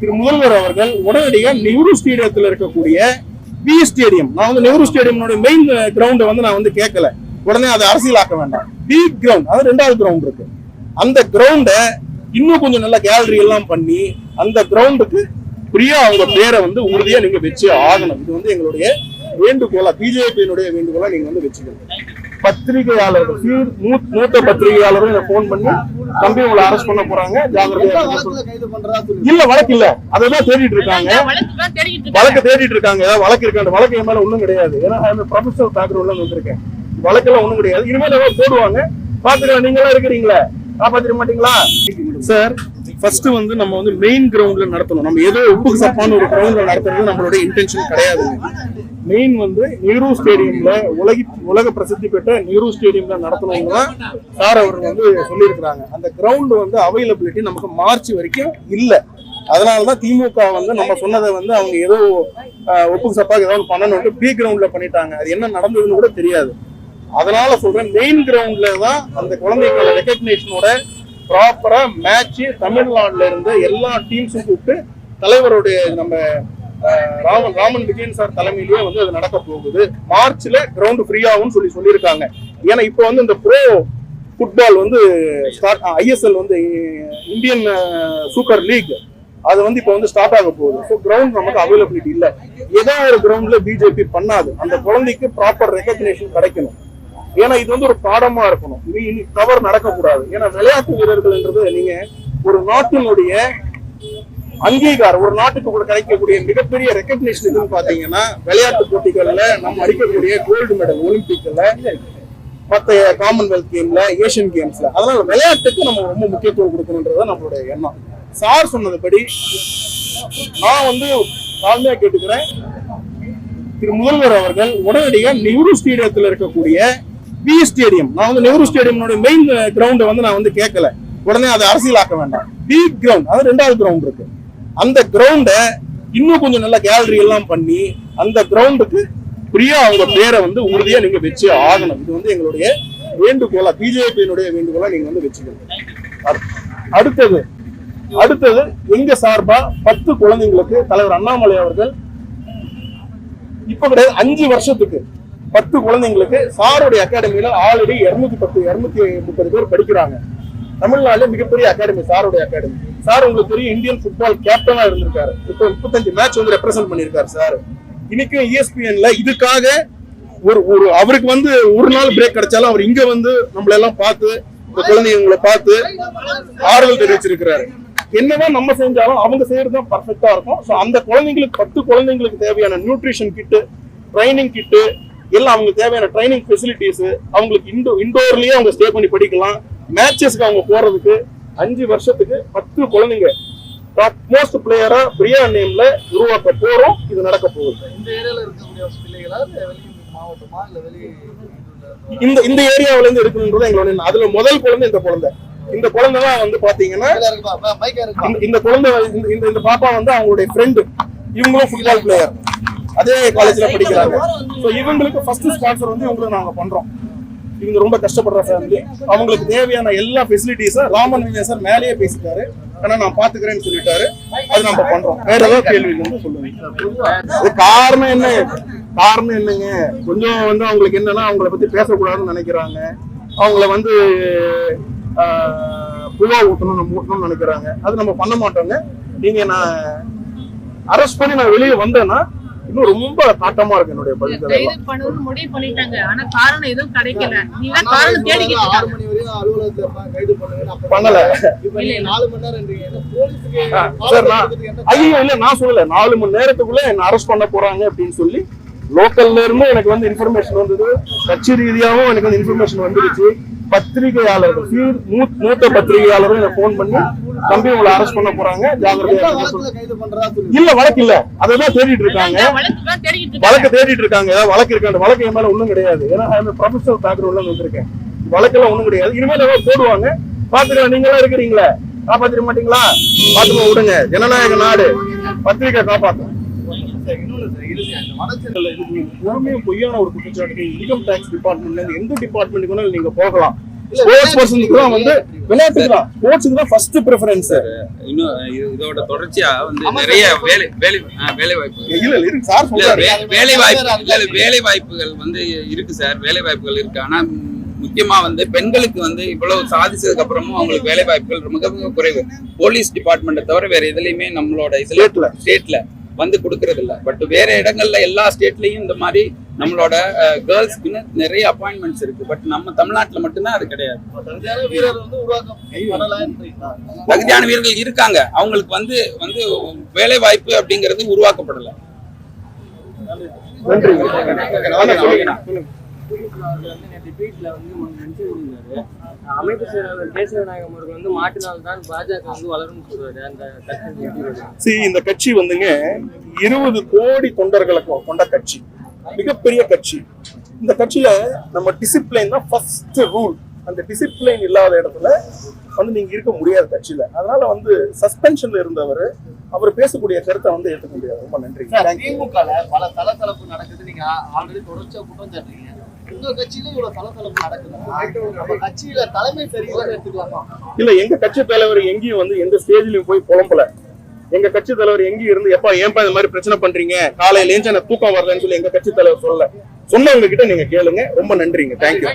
திரு முதல்வர் அவர்கள் உடனடியாக நெஹ்ரு ஸ்டேடியத்தில் இருக்கக்கூடிய பி ஸ்டேடியம் நான் வந்து நெஹ்ரு ஸ்டேடியம்னுடைய மெயின் கிரவுண்டை வந்து நான் வந்து கேட்கல. உடனே அதை அரசியலாக்க வேண்டாம். பி கிரவுண்ட் அது ரெண்டாவது கிரவுண்ட் இருக்கு. அந்த கிரவுண்டை இன்னும் கொஞ்சம் நல்ல கேலரி எல்லாம் பண்ணி அந்த கிரவுண்டுக்கு பிரியா அவங்க பேரை வந்து உறுதியா நீங்க வச்சு ஆகணும். இது வந்து எங்களுடைய வேண்டுகோளா பிஜேபியினுடைய வேண்டுகோளா நீங்க வந்து வச்சுக்கணும். மூ- மூத்த பத்திரிகையாளரும் எனக்கு ஃபோன் பண்ணி தம்பி உங்களை அரெஸ்ட் பண்ண போறாங்க. ஜாகிரதையா இருங்க. சொல்லி- கைது பண்றதா சொல்லி இல்ல வழக்கு இல்ல. அததான் தேடிட்டு இருக்காங்க. இருக்காங்க. வழக்கு தேடிட்டு இருக்காங்க. ஏதாவது வழக்கு இருக்கு அந்த வழக்கு என் மேல ஒண்ணும் கிடையாது. ஏன்னா ப்ரொஃபஷனல் பேக்ரவுண்ட்ல வந்திருக்கேன். வழக்கெல்லாம் ஒண்ணும் கிடையாது. இனிமேல் ஏதாவது போடுவாங்க. பாத்துக்கலாம். நீங்க எல்லாம் இருக்கிறீங்களா. காப்பாத்திர மாட்டீங்களா? சார் ஃபர்ஸ்ட் வந்து நம்ம வந்து மெயின் கிரவுண்ட்ல நடத்தணும். நம்ம ஏதோ உப்பு சப்பான ஒரு கிரவுண்ட்ல நடத்துறது நம்மளோட இன்டென்ஷன் கிடையாது. மெயின் வந்து நேரு ஸ்டேடியம்ல உலகி உலக பிரசித்தி பெற்ற நேரு ஸ்டேடியம்ல நடத்தணும்னு தான் சார் அவர் வந்து சொல்லியிருக்கிறாங்க. அந்த கிரவுண்ட் வந்து அவைலபிலிட்டி நமக்கு மார்ச் வரைக்கும் இல்லை. அதனாலதான் திமுக வந்து நம்ம சொன்னதை வந்து அவங்க ஏதோ ஒப்புக்கு சப்பாக்கு ஏதாவது பண்ணணும்னு பி கிரவுண்ட்ல பண்ணிட்டாங்க. அது என்ன நடந்ததுன்னு கூட தெரியாது. அதனால சொல்றேன் மெயின் கிரவுண்ட்ல தான் அந்த குழந்தைகளோட ரெக்கக்னேஷனோட ப்ராப்பரா மேட்ச் தமிழ்நாடுல இருந்து எல்லா டீம்ஸும் கூப்பிட்டு தலைவருடைய நம்ம ராமன் ராமன் விஜயன் சார் தலைமையிலேயே வந்து அது நடக்க போகுது. மார்ச்ல கிரவுண்ட் ஃப்ரீயாகும் சொல்லி சொல்லியிருக்காங்க. ஏன்னா இப்போ வந்து இந்த ப்ரோ ஃபுட்பால் வந்து ஸ்டார்ட் ஐஎஸ்எல் வந்து இந்தியன் சூப்பர் லீக் அது வந்து இப்போ வந்து ஸ்டார்ட் ஆக போகுது. ஸோ கிரவுண்ட் நமக்கு அவைலபிலிட்டி இல்லை. ஏதோ ஒரு கிரவுண்ட்ல பிஜேபி பண்ணாது. அந்த குழந்தைக்கு ப்ராப்பர் ரெக்கக்னேஷன் கிடைக்கணும். ஏன்னா இது வந்து ஒரு பாடமா இருக்கணும். இனி இனி தவறு நடக்கக்கூடாது. ஏன்னா விளையாட்டு வீரர்கள்ன்றது நீங்க ஒரு நாட்டினுடைய அங்கீகாரம் ஒரு நாட்டுக்கு கூட கிடைக்கக்கூடிய மிகப்பெரிய ரெக்கக்னேஷன் எதுன்னு பாத்தீங்கன்னா விளையாட்டு போட்டிகள்ல நம்ம அடிக்கக்கூடிய கோல்டு மெடல் ஒலிம்பிக்ல மற்ற காமன்வெல்த் கேம்ல ஏசியன் கேம்ஸ்ல அதனால விளையாட்டுக்கு நம்ம ரொம்ப முக்கியத்துவம் கொடுக்கணுன்றது நம்மளுடைய எண்ணம். சார் சொன்னதுபடி நான் வந்து தாழ்மையா கேட்டுக்கிறேன். திரு முதல்வர் அவர்கள் உடனடியாக நெஹ்ரு ஸ்டேடியத்தில் இருக்கக்கூடிய பி ஸ்டேடியம் நான் வந்து நெஹ்ரு ஸ்டேடியம்னோட மெயின் கிரவுண்டை வந்து நான் வந்து கேட்கல. உடனே அதை அரசியலாக்க வேண்டாம். பி கிரவுண்ட் அது ரெண்டாவது கிரவுண்ட் இருக்கு. அந்த கிரவுண்டை இன்னும் கொஞ்சம் நல்ல கேலரி எல்லாம் பண்ணி அந்த கிரவுண்டுக்கு பிரியா அவங்க பேரை வந்து உறுதியா நீங்க வச்சு ஆகணும். இது வந்து எங்களுடைய வேண்டுகோளா பிஜேபியினுடைய வேண்டுகோளா நீங்க வந்து வச்சுக்கணும். அடுத்தது அடுத்தது எங்க சார்பா பத்து குழந்தைங்களுக்கு தலைவர் அண்ணாமலை அவர்கள் இப்ப கிடையாது அஞ்சு வருஷத்துக்கு பத்து குழந்தைங்களுக்கு சாருடைய அகாடமியில ஆல்ரெடி இருநூத்தி பத்து இருநூத்தி முப்பது பேர் படிக்கிறாங்க. தமிழ்நாடுல மிகப்பெரிய அகாடமி சாருடைய அகாடமி. சார் உங்களுக்கு தெரியும் இந்தியன் ஃபுட்பால் கேப்டனா இருந்திருக்காரு. இப்போ முப்பத்தஞ்சு மேட்ச் வந்து ரெப்ரசென்ட் பண்ணியிருக்காரு சார். இன்னைக்கும் இஎஸ்பிஎன்ல இதுக்காக ஒரு ஒரு அவருக்கு வந்து ஒரு நாள் பிரேக் கிடைச்சாலும் அவர் இங்க வந்து நம்மள எல்லாம் பார்த்து இந்த குழந்தைங்களை பார்த்து ஆறுதல் தெரிவிச்சிருக்கிறாரு. என்னதான் நம்ம செஞ்சாலும் அவங்க செய்யறது தான் பர்ஃபெக்டா இருக்கும். ஸோ அந்த குழந்தைங்களுக்கு பத்து குழந்தைங்களுக்கு தேவையான நியூட்ரிஷன் கிட்டு ட்ரைனிங் கிட்டு எல்லாம் அவங்களுக்கு தேவையான ட்ரைனிங் ஃபெசிலிட்டிஸ் அவங்களுக்கு இண்டோ இண்டோர்லயே அவங்க ஸ்டே பண்ணி படிக்கலாம். மேட்சஸ்க்கு அவங்க போறதுக்கு அஞ்சு வருஷத்துக்கு பத்து குழந்தைங்க. டாப் மோஸ்ட் பிளேயரா பிரியா நேம்ல உருவாக்க போறோம் இது நடக்க போகுது. இந்த ஏரியால இருக்கக்கூடிய பிள்ளைகளா இல்ல மாவட்டமா இல்ல வெளி இந்த இந்த ஏரியாவுல இருந்து இருக்குன்றது எங்களோட. அதுல முதல் குழந்தை இந்த குழந்தை. இந்த குழந்தை தான் வந்து பாத்தீங்கன்னா இந்த- குழந்தை இந்த இந்த- இந்த பாப்பா வந்து அவங்களுடைய ஃப்ரெண்டு இவங்களும் ஃபுட்பால் பிளேயர் அதே காலேஜ்ல படிக்கிறாங்க. ஸோ இவங்களுக்கு ஃபர்ஸ்ட் ஸ்பான்சர் வந்து இவங்களுக்கு நாங்க பண்றோம். இவங்க ரொம்ப கஷ்டப்படுற ஃபேமிலி அவங்களுக்கு தேவையான எல்லா ஃபெசிலிட்டிஸும் ராமன் விஜய் சார் மேலேயே பேசிட்டாரு. ஆனா நான் பாத்துக்கிறேன்னு சொல்லிட்டாரு. அது நம்ம பண்றோம். வேற ஏதாவது கேள்வி வந்து அது காரணம் என்ன? காரணம் என்னங்க? கொஞ்சம் வந்து அவங்களுக்கு என்னன்னா அவங்கள பத்தி பேசக்கூடாதுன்னு நினைக்கிறாங்க. அவங்கள வந்து புவா ஊட்டணும் நம்ம ஊட்டணும்னு நினைக்கிறாங்க. அது நம்ம பண்ண மாட்டோங்க. நீங்க நான் அரெஸ்ட் பண்ணி நான் வெளியே வந்தேன்னா இன்னும் ரொம்ப காட்டமா இருக்கு என்னுடைய முடிவு பண்ணிட்டாங்க. ஆனா காரணம் எதுவும் கிடைக்கல. காரணம் தேடிக்கிட்டு ஆறு மணி வரையும் அலுவலகத்துல கைது பண்ணல. நாலு மணி என்ன ஐயோ இல்ல நான் சொல்லல. நாலு மணி நேரத்துக்குள்ள என்ன அரெஸ்ட் பண்ண போறாங்க அப்படின்னு சொல்லி லோக்கல்ல இருந்து எனக்கு வந்து இன்ஃபர்மேஷன் வந்தது. கட்சி ரீதியாகவும் எனக்கு வந்து இன்ஃபர்மேஷன் வந்துருச்சு. பத்திரிகையாளர்கள் மூத்த பத்திரிகையாளரும் எனக்கு ஃபோன் பண்ணி தம்பி உங்களை அரெஸ்ட் பண்ண போறாங்க. ஜாகிரதையா இல்ல வழக்கு இல்ல. அததான் தேடிட்டு இருக்காங்க. இருக்காங்க. வழக்கு தேடிட்டு இருக்காங்க. ஏதாவது வழக்கு இருக்கு. அந்த வழக்கு என் மேல ஒண்ணும் கிடையாது. ஏன்னா ப்ரொஃபஷனல் பேக்ரவுண்ட்ல வந்திருக்கேன். வழக்கெல்லாம் ஒண்ணும் கிடையாது. இனிமேல் ஏதாவது போடுவாங்க. பாத்துக்கலாம் நீங்க எல்லாம் இருக்கிறீங்களா. காப்பாத்திட மாட்டீங்களா? பாத்துக்க விடுங்க. ஜனநாயக நாடு. பத்திரிக்கை காப்பாத்தும். முழுமையும் பொய்யான ஒரு குற்றச்சாட்டு இன்கம் டேக்ஸ் டிபார்ட்மெண்ட்ல இருந்து எந்த டிபார்ட்மெண்ட்டுக்கு வேணாலும் நீங்க போகலாம். ஸ்போர்ட்ஸ் பர்சனுக்கு தான் வந்து விளையாட்டுக்கு தான் ஸ்போர்ட்ஸுக்கு தான் ஃபர்ஸ்ட் ப்ரிஃபரன்ஸ் இன்னும் இது- இதோட தொடர்ச்சியா வந்து நிறைய வேலை வேலை வேலை வாய்ப்பு இல்ல இருக்கு சார் இல்ல சொல்றாரு. வே- வேலை வாய்ப்பு இல்ல இல்ல வேலை வாய்ப்புகள் வந்து இருக்கு சார். வேலை வாய்ப்புகள் இருக்கு. ஆனா முக்கியமா வந்து பெண்களுக்கு வந்து இவ்வளவு சாதிச்சதுக்கு அப்புறமும் அவங்களுக்கு வேலை வாய்ப்புகள் மிக மிக குறைவு. போலீஸ் டிபார்ட்மெண்ட்டை தவிர வேற எதுலயுமே நம்மளோட இதுல ஸ்டேட்ல வந்து கொடுக்கறது இல்ல பட் வேற இடங்கள்ல எல்லா ஸ்டேட்லயும் இந்த மாதிரி நம்மளோட கேர்ள்ஸ்க்குன்னு நிறைய அப்பாயின்மெண்ட்ஸ் இருக்கு. பட் நம்ம தமிழ்நாட்டுல மட்டும்தான் அது கிடையாது. தகுதியான வீரர்கள் இருக்காங்க. அவங்களுக்கு வந்து வந்து வேலை வாய்ப்பு அப்படிங்கிறது உருவாக்கப்படல. நன்றி. அவர்கள் வந்து நேற்று ட்வீட்ல வந்து ஒண்ணு mention பண்ணியிருந்தாரு. அமைப்பு செயலாளர் அவர்கள் வந்து மாட்டினால் தான் பாஜக வந்து வளரும் சொல்றாரு அந்த கட்சி see இந்த கட்சி வந்துங்க இருபது கோடி தொண்டர்களை கொண்ட கட்சி. மிகப்பெரிய கட்சி. இந்த கட்சியில நம்ம டிசிப்ளின் தான் ஃபர்ஸ்ட் ரூல் அந்த டிசிப்ளின் இல்லாத இடத்துல வந்து நீங்க இருக்க முடியாது கட்சியில. அதனால வந்து சஸ்பென்ஷன்ல இருந்தவர் அவர் பேசக்கூடிய கருத்தை வந்து ஏற்றுக்க முடியாது. ரொம்ப நன்றி. சார். திமுகல பல தலத்தளப்பு நடக்குது. நீங்க ஆல்ரெடி தொடர்ச்சியா குற்றம் சாட்டுறீங்க உங்க கட்சியில இவ்வளவு தலத்தளப்பு நடக்குது. நம்ம கட்சியில தலைமை சரியில்லைன்னு எடுத்துக்கலாமா இல்ல எங்க கட்சி தலைவர் எங்கேயும் வந்து எந்த ஸ்டேஜ்லயும் போய் புலம்பல. எங்க கட்சி தலைவர் எங்கேயும் இருந்து எப்பா ஏன்பா இந்த மாதிரி பிரச்சனை பண்றீங்க? காலையில ஏஞ்சு எனக்கு தூக்கம் வரலன்னு சொல்லி எங்க கட்சி தலைவர் சொல்லல. சொன்னவங்க கிட்ட நீங்க கேளுங்க. ரொம்ப நன்றிங்க. தேங்க்யூ